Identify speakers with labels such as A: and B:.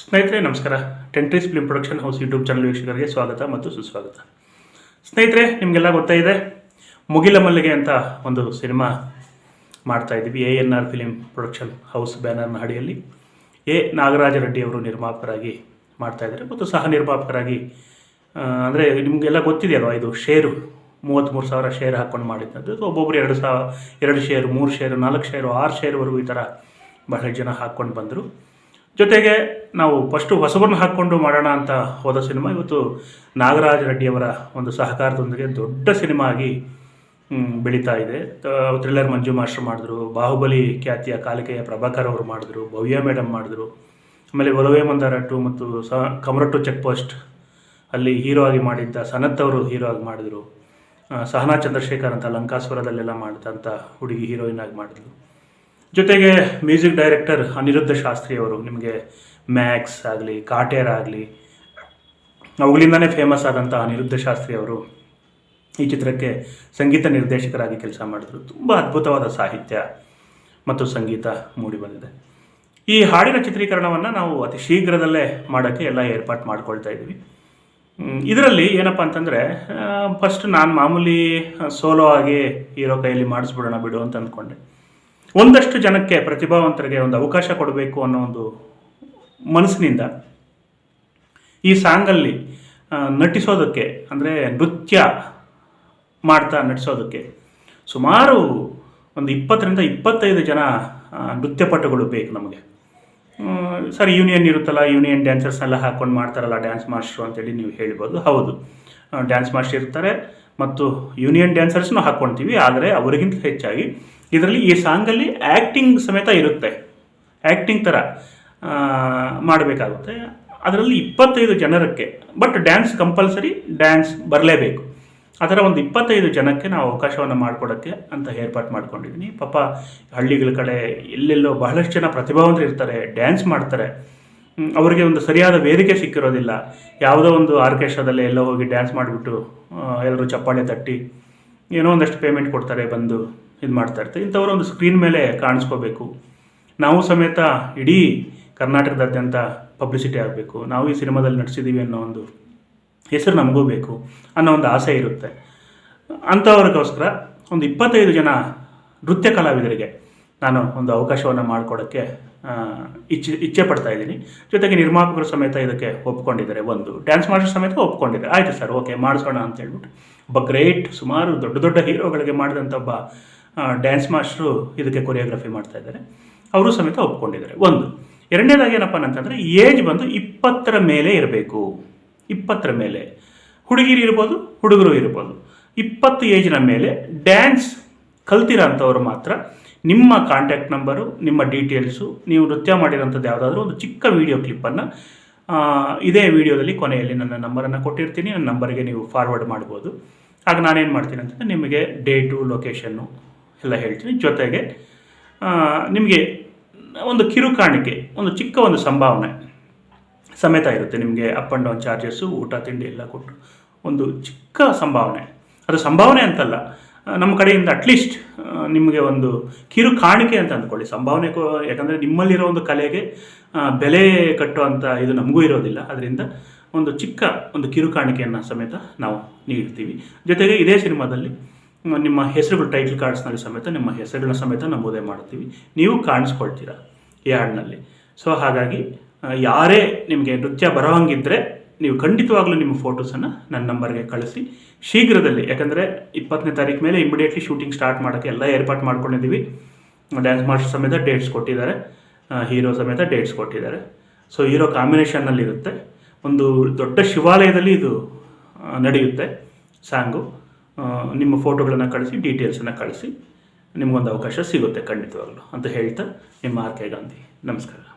A: ಸ್ನೇಹಿತರೆ, ನಮಸ್ಕಾರ. ಟೆಂಟ್ರೀಸ್ film production house YouTube channel ವೀಕ್ಷಕರಿಗೆ ಸ್ವಾಗತ ಮತ್ತು ಸುಸ್ವಾಗತ. ಸ್ನೇಹಿತರೆ, ನಿಮಗೆಲ್ಲ ಗೊತ್ತಾ ಇದೆ, ಮುಗಿಲ ಮಲ್ಲಿಗೆ ಅಂತ ಒಂದು ಸಿನಿಮಾ ಮಾಡ್ತಾ ಇದ್ದೀವಿ A N R film production house ಬ್ಯಾನರ್ನ ಅಡಿಯಲ್ಲಿ. ಎ. ನಾಗರಾಜ ರೆಡ್ಡಿ ಅವರು ನಿರ್ಮಾಪಕರಾಗಿ ಮಾಡ್ತಾ ಇದ್ದಾರೆ ಮತ್ತು ಸಹ ನಿರ್ಮಾಪಕರಾಗಿ ಅಂದರೆ ನಿಮಗೆಲ್ಲ ಗೊತ್ತಿದೆಯಲ್ವಾ ಇದು ಷೇರು ಮೂವತ್ತ್ಮೂರು ಸಾವಿರ ಶೇರ್ ಹಾಕ್ಕೊಂಡು ಮಾಡಿದ್ದು ಒಬ್ಬೊಬ್ಬರು ಎರಡು ಸಾವಿರ ಎರಡು ಶೇರು ಮೂರು ಶೇರು ನಾಲ್ಕು ಶೇರು ಆರು ಶೇರ್ವರೆಗೂ ಈ ಥರ ಬಹಳ ಜನ ಹಾಕ್ಕೊಂಡು ಬಂದರು. ಜೊತೆಗೆ ನಾವು ಫಸ್ಟು ಹೊಸಬರನ್ನ ಹಾಕ್ಕೊಂಡು ಮಾಡೋಣ ಅಂತ ಹೋದ ಸಿನಿಮಾ ಇವತ್ತು ನಾಗರಾಜ ರೆಡ್ಡಿಯವರ ಒಂದು ಸಹಕಾರದೊಂದಿಗೆ ದೊಡ್ಡ ಸಿನಿಮಾ ಆಗಿ ಬೆಳೀತಾ ಇದೆ. ಥ್ರಿಲ್ಲರ್ ಮಂಜು ಮಾಸ್ಟರ್ ಮಾಡಿದ್ರು, ಬಾಹುಬಲಿ ಖ್ಯಾತಿಯ ಕಾಲಿಕೆಯ ಪ್ರಭಾಕರ್ ಅವರು ಮಾಡಿದ್ರು, ಭವ್ಯ ಮೇಡಮ್ ಮಾಡಿದ್ರು. ಆಮೇಲೆ ಒಲವೇ ಮಂದಾರ ಟು ಮತ್ತು ಸ, ಕಮರಟ್ಟು ಚೆಕ್ ಪೋಸ್ಟ್ ಅಲ್ಲಿ ಹೀರೋ ಆಗಿ ಮಾಡಿದ್ದ ಸನತ್ ಅವರು ಹೀರೋ ಆಗಿ ಮಾಡಿದ್ರು. ಸಹನಾ ಚಂದ್ರಶೇಖರ್ ಅಂತ ಲಂಕಾಸ್ವರದಲ್ಲೆಲ್ಲ ಮಾಡಿದಂಥ ಹುಡುಗಿ ಹೀರೋಯಿನ್ ಆಗಿ ಮಾಡಿದ್ರು ಜೊತೆಗೆ ಮ್ಯೂಸಿಕ್ ಡೈರೆಕ್ಟರ್ ಅನಿರುದ್ಧ ಶಾಸ್ತ್ರಿ ಅವರು ನಿಮಗೆ ಮ್ಯಾಕ್ಸ್ ಆಗಲಿ, ಕಾಟೇರ್ ಆಗಲಿ, ಅವುಗಳಿಂದನೇ ಫೇಮಸ್ ಆದಂಥ ಅನಿರುದ್ಧ ಶಾಸ್ತ್ರಿ ಅವರು ಈ ಚಿತ್ರಕ್ಕೆ ಸಂಗೀತ ನಿರ್ದೇಶಕರಾಗಿ ಕೆಲಸ ಮಾಡಿದ್ರು. ತುಂಬ ಅದ್ಭುತವಾದ ಸಾಹಿತ್ಯ ಮತ್ತು ಸಂಗೀತ ಮೂಡಿಬಂದಿದೆ ಈ ಹಾಡಿನ ಚಿತ್ರೀಕರಣವನ್ನು ನಾವು ಅತಿ ಶೀಘ್ರದಲ್ಲೇ ಮಾಡೋಕ್ಕೆ ಎಲ್ಲ ಏರ್ಪಾಟ್ ಮಾಡ್ಕೊಳ್ತಾ ಇದ್ದೀವಿ. ಇದರಲ್ಲಿ ಏನಪ್ಪ ಅಂತಂದರೆ ಫಸ್ಟ್ ನಾನು ಮಾಮೂಲಿ ಸೋಲೋ ಆಗಿ ಹೀರೋ ಕೈಯಲ್ಲಿ ಮಾಡಿಸ್ಬಿಡೋಣ ಬಿಡು ಅಂತ ಅಂದ್ಕೊಂಡೆ. ಒಂದಷ್ಟು ಜನಕ್ಕೆ ಪ್ರತಿಭಾವಂತರಿಗೆ ಒಂದು ಅವಕಾಶ ಕೊಡಬೇಕು ಅನ್ನೋ ಒಂದು ಮನಸ್ಸಿನಿಂದ ಈ ಸಾಂಗಲ್ಲಿ ನಟಿಸೋದಕ್ಕೆ, ಅಂದರೆ ನೃತ್ಯ ಮಾಡ್ತಾ ನಟಿಸೋದಕ್ಕೆ ಸುಮಾರು ಒಂದು ಇಪ್ಪತ್ತರಿಂದ ಇಪ್ಪತ್ತೈದು ಜನ ನೃತ್ಯಪಟುಗಳು ಬೇಕು ನಮಗೆ. ಸರ್, ಯೂನಿಯನ್ ಇರುತ್ತಲ್ಲ, ಯೂನಿಯನ್ ಡ್ಯಾನ್ಸರ್ಸ್ ಎಲ್ಲ ಹಾಕ್ಕೊಂಡು ಮಾಡ್ತಾರಲ್ಲ, ಡ್ಯಾನ್ಸ್ ಮಾಸ್ಟ್ರು ಅಂತೇಳಿ ನೀವು ಹೇಳ್ಬೋದು. ಹೌದು. ಡ್ಯಾನ್ಸ್ ಮಾಸ್ಟರ್ ಇರ್ತಾರೆ ಮತ್ತು ಯೂನಿಯನ್ ಡ್ಯಾನ್ಸರ್ಸ್ನೂ ಹಾಕ್ಕೊಳ್ತೀವಿ, ಆದರೆ ಅವರಿಗಿಂತ ಹೆಚ್ಚಾಗಿ ಇದರಲ್ಲಿ ಈ ಸಾಂಗಲ್ಲಿ ಆ್ಯಕ್ಟಿಂಗ್ ಸಮೇತ ಇರುತ್ತೆ. ಆ್ಯಕ್ಟಿಂಗ್ ಥರ ಮಾಡಬೇಕಾಗುತ್ತೆ. ಅದರಲ್ಲಿ ಇಪ್ಪತ್ತೈದು ಜನರಕ್ಕೆ ಬಟ್ ಡ್ಯಾನ್ಸ್ ಕಂಪಲ್ಸರಿ ಡ್ಯಾನ್ಸ್ ಬರಲೇಬೇಕು. ಆ ಥರ ಒಂದು ಇಪ್ಪತ್ತೈದು ಜನಕ್ಕೆ ನಾವು ಅವಕಾಶವನ್ನು ಮಾಡಿಕೊಡೋಕ್ಕೆ ಅಂತ ಏರ್ಪಾಟ್ ಮಾಡ್ಕೊಂಡಿದ್ದೀನಿ ಪಾಪ, ಹಳ್ಳಿಗಳ ಕಡೆ ಎಲ್ಲೆಲ್ಲೋ ಬಹಳಷ್ಟು ಜನ ಪ್ರತಿಭಾವಂತರು ಇರ್ತಾರೆ ಡ್ಯಾನ್ಸ್ ಮಾಡ್ತಾರೆ. ಅವರಿಗೆ ಒಂದು ಸರಿಯಾದ ವೇದಿಕೆ ಸಿಕ್ಕಿರೋದಿಲ್ಲ. ಯಾವುದೋ ಒಂದು ಆರ್ಕೆಸ್ಟ್ರಾದಲ್ಲಿ ಎಲ್ಲೋ ಹೋಗಿ ಡ್ಯಾನ್ಸ್ ಮಾಡಿಬಿಟ್ಟು ಎಲ್ಲರೂ ಚಪ್ಪಾಳೆ ತಟ್ಟಿ ಏನೋ ಒಂದಷ್ಟು ಪೇಮೆಂಟ್ ಕೊಡ್ತಾರೆ ಬಂದು. ಇದು ಮಾಡ್ತಾ ಇಂಥವ್ರು ಒಂದು ಸ್ಕ್ರೀನ್ ಮೇಲೆ ಕಾಣಿಸ್ಕೋಬೇಕು. ನಾವು ಸಮೇತ ಇಡೀ ಕರ್ನಾಟಕದಾದ್ಯಂತ ಪಬ್ಲಿಸಿಟಿ ಆಗಬೇಕು. ನಾವು ಈ ಸಿನಿಮಾದಲ್ಲಿ ನಟಿಸಿದ್ದೀವಿ ಅನ್ನೋ ಒಂದು ಹೆಸರು ನಮಗೂ ಬೇಕು ಅನ್ನೋ ಒಂದು ಆಸೆ ಇರುತ್ತೆ. ಅಂಥವ್ರಿಗೋಸ್ಕರ ಒಂದು ಇಪ್ಪತ್ತೈದು ಜನ ನೃತ್ಯ ಕಲಾವಿದರಿಗೆ ನಾನು ಒಂದು ಅವಕಾಶವನ್ನು ಮಾಡಿಕೊಡೋಕ್ಕೆ ಇಚ್ಛೆ ಇಚ್ಛೆ ಪಡ್ತಾ ಇದ್ದೀನಿ. ಜೊತೆಗೆ ನಿರ್ಮಾಪಕರು ಸಮೇತ ಇದಕ್ಕೆ ಒಪ್ಕೊಂಡಿದ್ದಾರೆ. ಒಂದು ಡ್ಯಾನ್ಸ್ ಮಾಸ್ಟರ್ ಸಮೇತ ಒಪ್ಕೊಂಡಿದ್ದಾರೆ. ಆಯಿತು ಸರ್, ಓಕೆ, ಮಾಡಿಸೋಣ ಅಂತ ಹೇಳ್ಬಿಟ್ಟು ಒಬ್ಬ ಗ್ರೇಟ್ ಸುಮಾರು ದೊಡ್ಡ ದೊಡ್ಡ ಹೀರೋಗಳಿಗೆ ಮಾಡಿದಂಥ ಒಬ್ಬ ಡ್ಯಾನ್ಸ್ ಮಾಸ್ಟ್ರು ಇದಕ್ಕೆ ಕೊರಿಯೋಗ್ರಫಿ ಮಾಡ್ತಾ ಇದ್ದಾರೆ. ಅವರು ಸಮೇತ ಒಪ್ಕೊಂಡಿದ್ದಾರೆ. ಒಂದು, ಎರಡನೇದಾಗಿ ಏನಪ್ಪ ಅಂತಂದರೆ ಏಜ್ ಬಂದು ಇಪ್ಪತ್ತರ ಮೇಲೆ ಇರಬೇಕು. ಇಪ್ಪತ್ತರ ಮೇಲೆ. ಹುಡುಗಿರು ಇರ್ಬೋದು, ಹುಡುಗರು ಇರ್ಬೋದು. ಇಪ್ಪತ್ತು ಏಜ್ನ ಮೇಲೆ ಡ್ಯಾನ್ಸ್ ಕಲ್ತಿರೋ ಅಂಥವ್ರು ಮಾತ್ರ ನಿಮ್ಮ ಕಾಂಟ್ಯಾಕ್ಟ್ ನಂಬರು ನಿಮ್ಮ ಡೀಟೇಲ್ಸು ನೀವು ನೃತ್ಯ ಮಾಡಿರೋಂಥದ್ದು ಯಾವುದಾದ್ರೂ ಒಂದು ಚಿಕ್ಕ ವೀಡಿಯೋ ಕ್ಲಿಪ್ಪನ್ನು ಇದೇ ವಿಡಿಯೋದಲ್ಲಿ ಕೊನೆಯಲ್ಲಿ ನನ್ನ ನಂಬರನ್ನು ಕೊಟ್ಟಿರ್ತೀನಿ. ನನ್ನ ನಂಬರಿಗೆ ನೀವು ಫಾರ್ವರ್ಡ್ ಮಾಡ್ಬೋದು. ಆಗ ನಾನೇನು ಮಾಡ್ತೀನಿ ಅಂತಂದರೆ, ನಿಮಗೆ ಡೇಟು ಲೊಕೇಶನ್ನು ಎಲ್ಲ ಹೇಳ್ತೀನಿ. ಜೊತೆಗೆ ನಿಮಗೆ ಒಂದು ಕಿರು ಕಾಣಿಕೆ ಒಂದು ಚಿಕ್ಕ ಒಂದು ಸಂಭಾವನೆ ಸಮೇತ ಇರುತ್ತೆ. ನಿಮಗೆ ಅಪ್ ಆ್ಯಂಡ್ ಡೌನ್ ಚಾರ್ಜಸ್ಸು ಊಟ, ತಿಂಡಿ ಎಲ್ಲ ಕೊಟ್ಟು ಒಂದು ಚಿಕ್ಕ ಸಂಭಾವನೆ. ಅದು ಸಂಭಾವನೆ ಅಂತಲ್ಲ ನಮ್ಮ ಕಡೆಯಿಂದ ಅಟ್ಲೀಸ್ಟ್ ನಿಮಗೆ ಒಂದು ಕಿರು ಕಾಣಿಕೆ ಅಂತ ಅಂದ್ಕೊಳ್ಳಿ. ಸಂಭಾವನೆ ಯಾಕಂದರೆ ನಿಮ್ಮಲ್ಲಿರೋ ಒಂದು ಕಲೆಗೆ ಬೆಲೆ ಕಟ್ಟುವಂಥ ಇದು ನಮಗೂ ಇರೋದಿಲ್ಲ. ಅದರಿಂದ ಒಂದು ಚಿಕ್ಕ ಒಂದು ಕಿರು ಕಾಣಿಕೆಯನ್ನು ಸಮೇತ ನಾವು ನೀಡ್ತೀವಿ. ಜೊತೆಗೆ ಇದೇ ಸಿನಿಮಾದಲ್ಲಿ ನಿಮ್ಮ ಹೆಸರುಗಳು ಟೈಟಲ್ ಕಾರ್ಡ್ಸ್ನಲ್ಲಿ ಸಮೇತ ನಿಮ್ಮ ಹೆಸರುಗಳನ್ನ ಸಮೇತ ನಮೂದೆ ಮಾಡ್ತೀವಿ. ನೀವು ಕಾಣಿಸ್ಕೊಳ್ತೀರಾ ಈ ಹಾಡಿನಲ್ಲಿ ಸೊ ಹಾಗಾಗಿ ಯಾರೇ ನಿಮಗೆ ನೃತ್ಯ ಬರೋಂಗಿದ್ರೆ ನೀವು ಖಂಡಿತವಾಗ್ಲೂ ನಿಮ್ಮ ಫೋಟೋಸನ್ನು ನನ್ನ ನಂಬರ್ಗೆ ಕಳಿಸಿ. ಶೀಘ್ರದಲ್ಲಿ, ಯಾಕಂದರೆ ಇಪ್ಪತ್ತನೇ ತಾರೀಕು ಮೇಲೆ ಇಮಿಡಿಯೇಟ್ಲಿ ಶೂಟಿಂಗ್ ಸ್ಟಾರ್ಟ್ ಮಾಡೋಕ್ಕೆ ಎಲ್ಲ ಏರ್ಪಾಟ್ ಮಾಡ್ಕೊಂಡಿದ್ದೀವಿ. ಡ್ಯಾನ್ಸ್ ಮಾಸ್ಟರ್ ಸಮೇತ ಡೇಟ್ಸ್ ಕೊಟ್ಟಿದ್ದಾರೆ. ಹೀರೋ ಸಮೇತ ಡೇಟ್ಸ್ ಕೊಟ್ಟಿದ್ದಾರೆ. ಸೊ ಹೀರೋ ಕಾಂಬಿನೇಷನ್ನಲ್ಲಿರುತ್ತೆ ಒಂದು ದೊಡ್ಡ ಶಿವಾಲಯದಲ್ಲಿ ಇದು ನಡೆಯುತ್ತೆ. ಸಾಂಗು ನಿಮ್ಮ ಫೋಟೋಗಳನ್ನು ಕಳಿಸಿ ಡೀಟೇಲ್ಸನ್ನು ಕಳಿಸಿ ನಿಮಗೊಂದು ಅವಕಾಶ ಸಿಗುತ್ತೆ ಖಂಡಿತವಾಗಲೂ ಅಂತ ಹೇಳ್ತಾ ನಿಮ್ಮ ಆರ್ ಕೆ ಗಾಂಧಿ. ನಮಸ್ಕಾರ.